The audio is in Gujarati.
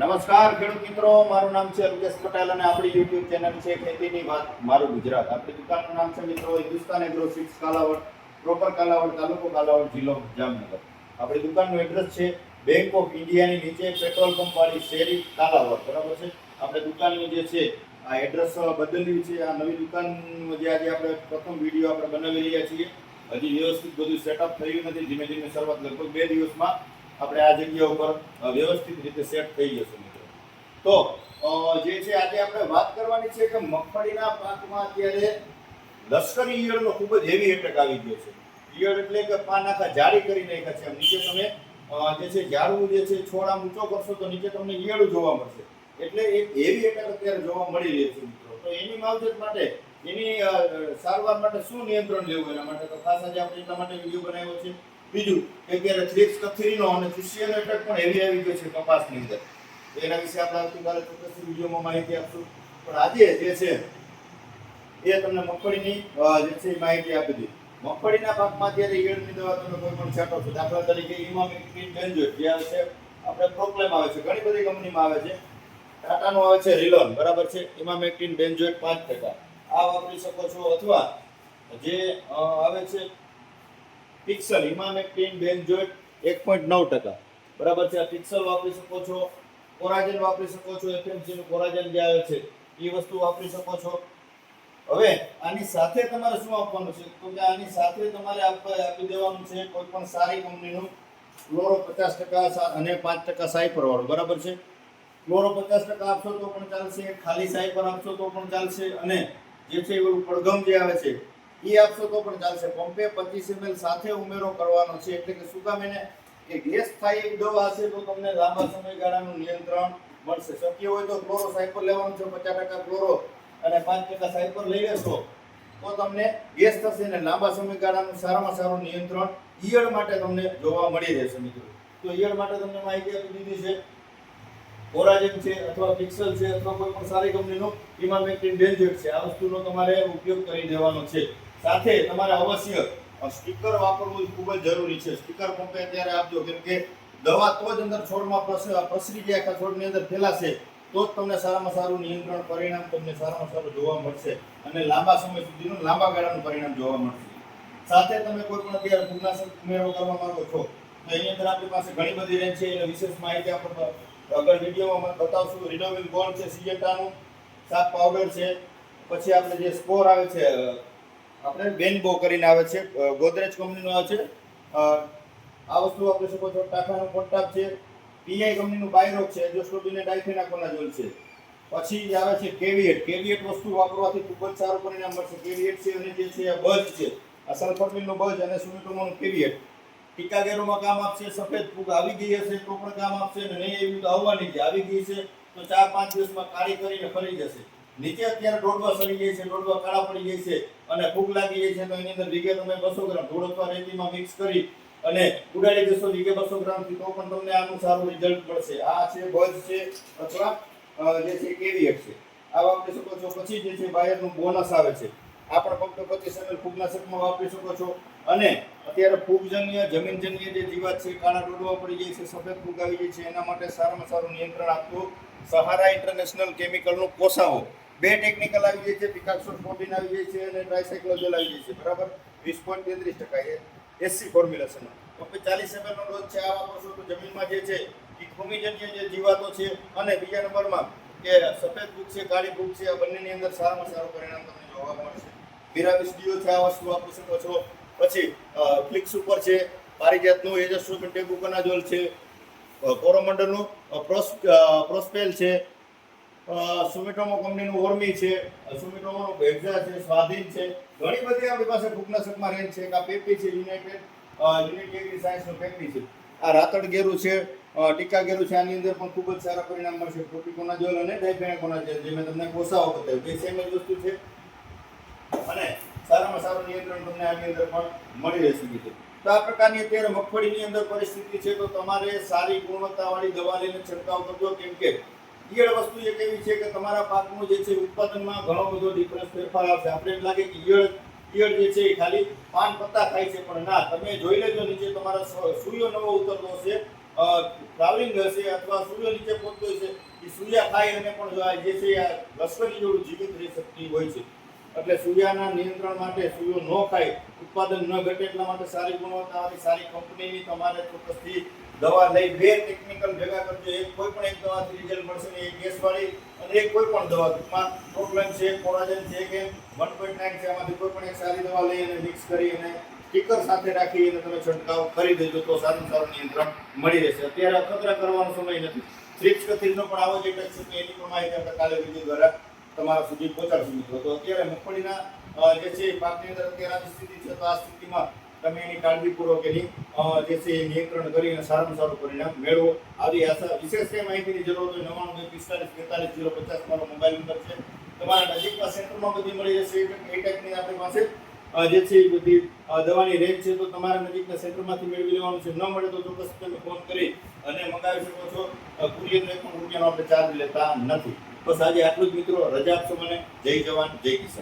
નમસ્કાર ખેડૂત મિત્રો, મારું નામ છે અલ્કેશ પટેલ અને આપણી યુટ્યુબ ચેનલ છે ખેતીની વાત મારું ગુજરાત. આપણી દુકાનનું નામ છે મિત્રો Hindustan agro six Kalavad proper Kalavad તાલુકો કાલાવડ જિલ્લો જામનગર. આપણી દુકાનનું એડ્રેસ છે બેંક ઓફ ઇન્ડિયાની નીચે પેટ્રોલ પંપ વાળી શેરી કાલાવડ. બરાબર છે? આપણે દુકાનનું જે છે, આ એડ્રેસ બદલ્યું છે. આ નવી દુકાન જે આજે આપણે પ્રથમ વીડિયો આપણે બનાવી રહ્યા છીએ. હજી વ્યવસ્થિત બધું સેટઅપ થયું નથી. ધીમે ધીમે શરૂઆત લગભગ બે દિવસમાં આપણે આ જગ્યા ઉપર વ્યવસ્થિત રીતે સેટ થઈ જશે મિત્રો. તો જે છે આજે આપણે વાત કરવાની છે કે મગફળીના પાકમાં અત્યારે લશ્કરી ઈયળનો ખૂબ જ હેવી એટેક આવી ગયો છે. ઈયળ એટલે કે પાન આખા જાડી કરી નાખ્યા છે. નીચે તમે જે છે ઝાડવું જે છે છોડ આમ ઊંચો કરશો તો નીચે તમને ઈયળ જોવા મળશે. એટલે એક હેવી એટેક અત્યારે જોવા મળી રહી છે મિત્રો. તો એની માવજત માટે, એની સારવાર માટે શું નિયંત્રણ લેવું એના માટે? તો ખાસ આજે આપણે એટલા માટે વીડિયો બનાવ્યો છે. બીજું કે અત્યારે થ્રિપ્સ કથિરીનો અને ચૂસિયાનો એટેક પણ એવી આવી ગયો છે કપાસની અંદર. એના વિશે આપણે આવતીકાલે ચોક્કસ વિડીયોમાં માહિતી આપશું. પણ આજે જે છે, એ તમને મગફળીની જે છે માહિતી આપી દીધી મગફળીના પાકમાં અત્યારે ઈયળની દવા તમે કોઈ પણ છાંટો છો, દાખલા તરીકે ઇમામિક્ટિન બેન્ઝોઇટ જે આવે છે, આપણે પ્રોબ્લેમ આવે છે, ઘણી બધી કંપનીમાં આવે છે. ટાટાનું આવે છે રિલોન બરાબર છે? ઇમામેક્ટિન બેન્ઝોઇટ પાંચ ટકા. આ વાપરી શકો છો અથવા જે આવે છે પિક્સલ ઇમામેક્ટિન બેન્ઝોઇટ એક પોઈન્ટ નવ ટકા. બરાબર છે? આ પિક્સલ વાપરી શકો છો, કોરાજન વાપરી શકો છો, એફએમસીનું કોરાજન જે આવે છે, એ વસ્તુ વાપરી શકો છો. હવે, આની સાથે તમારે શું આપવાનું છે? તો કે આની સાથે તમારે આપ- દેવાનું છે કોઈ પણ સારી કંપનીનું ક્લોરો પચાસ ટકા અને પાંચ ટકા સાયપર વાળું બરાબર છે? ક્લોરો પચાસ ટકા આપશો તો પણ ચાલશે, ખાલી સાયપર આપશો તો પણ ચાલશે અને જે છે એવું પડઘમ જે આવે છે એ આપશો તો પણ ચાલશે. પંપે પચીસ ml સાથે ઉમેરો કરવાનો છે. એટલે કે શું કામ એને કે ગેસ થાય એવી દવા હશે તો તમને લાંબા સમયગાળાનું નિયંત્રણ મળશે. શક્ય હોય તો ક્લોરો સાયપર લેવાનું છે, પચાસ ટકા ક્લોરો અને પાંચ ટકા સાયપર લઈ લેશો તો તમને ગેસ થશે ને લાંબા સમયગાળાનું સારામાં સારું નિયંત્રણ ઈયળ માટે તમને જોવા મળી રહેશે મિત્રો. તો ઈયળ માટે તમને માહિતી આપી દીધી છે. ઓરાજન છે અથવા પિક્સલ છે અથવા કોઈ પણ સારી કંપનીનું ઇમામેક્ટિન ડેન્જર છે. આ વસ્તુનો તમારે ઉપયોગ કરી દેવાનો છે. સાથે તમારે અવશ્ય સ્ટીકર વાપરવું ખૂબ જ જરૂરી છે. સ્ટીકર પંપે અત્યારે આપજો, કેમ કે દવા તો જ અંદર છોડમાં પ્રસ- પ્રસરી જાય આખા છોડની અંદર ફેલાશે, તો જ તમને સારામાં સારું નિયંત્રણ પરિણામ તમને સારામાં સારું જોવા મળશે અને લાંબા સમય સુધીનું લાંબા ગાળાનું પરિણામ જોવા મળશે. સાથે તમે કોઈ પણ અત્યારે ફૂગનાશક ઉમેરો કરવા માંગો છો, તો એની અંદર આપણી પાસે ઘણી બધી રેન્જ છે. એટલે વિશેષ માહિતી આપણે આગળ વિડીયોમાં બતાવશું. રિનોવિલ ગોલ્ડ છે સિજેટાનું સાત પાવડર છે. પછી આપણે જે સ્કોર આવે છે આપણે બેનબો કરીને આવે છે. ગોદરેજ કંપનીનો આવે છે. આ વસ્તુ આપણે શકો છો. ટાટાનું કોન્ટાપ છે. પીઆઈ કંપનીનું બાયરોક છે. એજોસ્ટોબિન અને ડાયફેનાકોનાઝોલ છે. પછી આવે છે કેવિએટ. કેવિએટ વસ્તુ વાપરવાથી ખૂબ જ સારું પરિણામ મળશે. કેવિએટ છે અને જે છે બજ છે. આ સલ્ફરમિલનું બજ અને સુમિટોમોનું કેવિએટ. ટીકા ગેરોમાં કામ આપશે. સફેદ ફૂગ આવી ગઈ હશે તો પણ કામ આપશે અને નહીં એવી તો આવવાની છે. આવી ગઈ છે તો ચાર પાંચ દિવસમાં કાળી કરીને ફરી જશે. નીચે અત્યારે દોડવા સડી જાય છે, દોડવા કાળા પડી જાય છે અને ફૂગ લાગી જાય છે, તો એની અંદર વીઘે તમે બસો ગ્રામ ધૂળ રેતીમાં મિક્સ કરી અને ઉડાડી દેશો વીઘે બસો ગ્રામથી, તો પણ તમને આનું સારું રિઝલ્ટ મળશે. આ છે બજ છે અથવા જે છે કેવિએટ છે. આ આપણે શકો છો. પછી જે છે બાયરનું બોનસ આવે છે. આ પણ ફક્ત પચીસ એમએલ ફૂગનાશકમાં વાપરી શકો છો. અને અત્યારે ફૂગજન્ય, જમીનજન્ય જે જીવાત છે કાળા ડોડવા પડી જાય છે, સફેદ ફૂગ આવી જાય છે, એના માટે સારામાં સારું નિયંત્રણ આપતું સહારા ઇન્ટરનેશનલ કેમિકલનું કોસાવો બે ટેકનિકલ આવી જાય છે, પિકાક્સોન ફોર્ટીન આવી જાય છે અને ટ્રાયસાઇક્લોજેલ આવી જાય છે. બરાબર? વીસ પોઈન્ટ તેત્રીસ ટકા એ એસસી ફોર્મ્યુલેશનમાં. હવે ચાલીસ એમએલનો ડોઝ છે, આ વાપરશો તો જમીનમાં જે છે, એ ભૂમિજન્ય જે જીવાતો છે અને બીજા નંબરમાં કે સફેદ ફૂગ છે, કાળી ફૂગ છે, આ બંનેની અંદર સારામાં સારું પરિણામ તમને જોવા મળશે. પિરામિસ ડીઓ છે આ વસ્તુ વાપરી શકો છો? પછી ફ્લિક્સ ઉપર છે પારિજાતનું એજસ્ટ્રોબિન ટેબુકનાઝોલ છે. કોરોમંડળનું પ્રોસ પ્રોસ્પેલ છે. સુમિટોમો કંપનીનું ઓર્મી છે. સુમિટોમોનું ભેગઝા છે, સ્વાધીન છે. ઘણી બધી આપણી પાસે ફૂગનાશકમાં રેન્જ છે. આ પેપી છે, યુનાઇટેડ યુનિટ એગ્રી સાયન્સનું પેપી છે. આ રાતડ ગેરું છે ટીકા ગેરું છે, આની અંદર પણ ખૂબ જ સારા પરિણામ મળશે. પ્રોપિકોનાઝોલ અને ડાયફેનાકોનાઝોલ જે મેં તમને કોસાઓ બતાવ્યું. બે સેમ જ વસ્તુ છે. અને સારામાં સારું નિયંત્રણ તમને આની અંદર પણ મળી રહેશે બીજું તો આ પ્રકારની અત્યારે મગફળીની અંદર પરિસ્થિતિ છે, તો તમારે સારી ગુણવત્તાવાળી દવા લઈને છંટકાવ કરજો. કેમ કે ઈયળ વસ્તુ એક એવી છે કે તમારા પાકનું જે છે ઉત્પાદનમાં ઘણો બધો ડિફરન્સ ફેરફાર આવશે. આપણે એમ લાગે કે ઈયળ ઈયળ જે છે એ ખાલી પાન પત્તા ખાય છે, પણ ના, તમે જોઈ લેજો નીચે તમારા સૂર્યો નવો ઉતરતો હશે ટ્રાવેલિંગ હશે અથવા સૂર્ય નીચે પહોંચતો હશે, એ સૂર્ય ખાઈ અને પણ જો છે લશ્કરી જેવું જીવિત રહી શકતી હોય છે. એટલે સૂર્યાના નિયંત્રણ માટે સૂર્યો ન ખાય, ઉત્પાદન ન ઘટે એટલા માટે સારી ગુણવત્તાવાળી સારી કંપનીની તમારે ચોક્કસથી દવા લઈ બે ટેકનિકલ ભેગા કરજો. એક કોઈ પણ એક દવાથી રિઝલ્ટ મળશે ને એક ગેસવાળી અને એક કોઈ પણ દવા. ટૂંકમાં પ્રોબ્લેમ છે કોરાજન છે કે વન પોઈન્ટ નાઇન છે, આમાંથી કોઈ પણ એક સારી દવા લઈ અને મિક્સ કરી અને સ્ટીકર સાથે રાખી અને તમે છંટકાવ કરી દેજો તો સારું સારું નિયંત્રણ મળી રહેશે. અત્યારે અખતરા કરવાનો સમય નથી. થ્રિપ્સ કથિલનો પણ આવો જ એક એની પણ માહિતી આપણે કાલે વીડિયો દ્વારા તમારા સુધી પહોંચાડશું મિત્રો. તો અત્યારે મગફળીના જે છે પાકની અંદર અત્યારે સ્થિતિ છે, તો આ સ્થિતિમાં તમે એની કાળજીપૂર્વક એની જે છે એ નિયંત્રણ કરીને સારામાં સારું પરિણામ મેળવો. આવી આશા, વિશેષ કંઈ માહિતીની જરૂર હોય નવ્વાણું બે પિસ્તાલીસ બેતાલીસ જીરો પચાસ મારો મોબાઈલ નંબર છે. તમારા નજીકના સેન્ટરમાં બધી મળી જશે એ ટાઈપની આપણી પાસે જે છે એ બધી દવાની રેન્જ છે, તો તમારા નજીકના સેન્ટરમાંથી મેળવી લેવાનું છે. ન મળે તો ચોક્કસ તમે ફોન કરી અને મંગાવી શકો છો. કુરિયરનો એક પણ રૂપિયાનો આપણે ચાર્જ લેતા નથી. બસ આજે આટલું જ મિત્રો. રજા આપશો મને. જય જવાન જય કિસાન.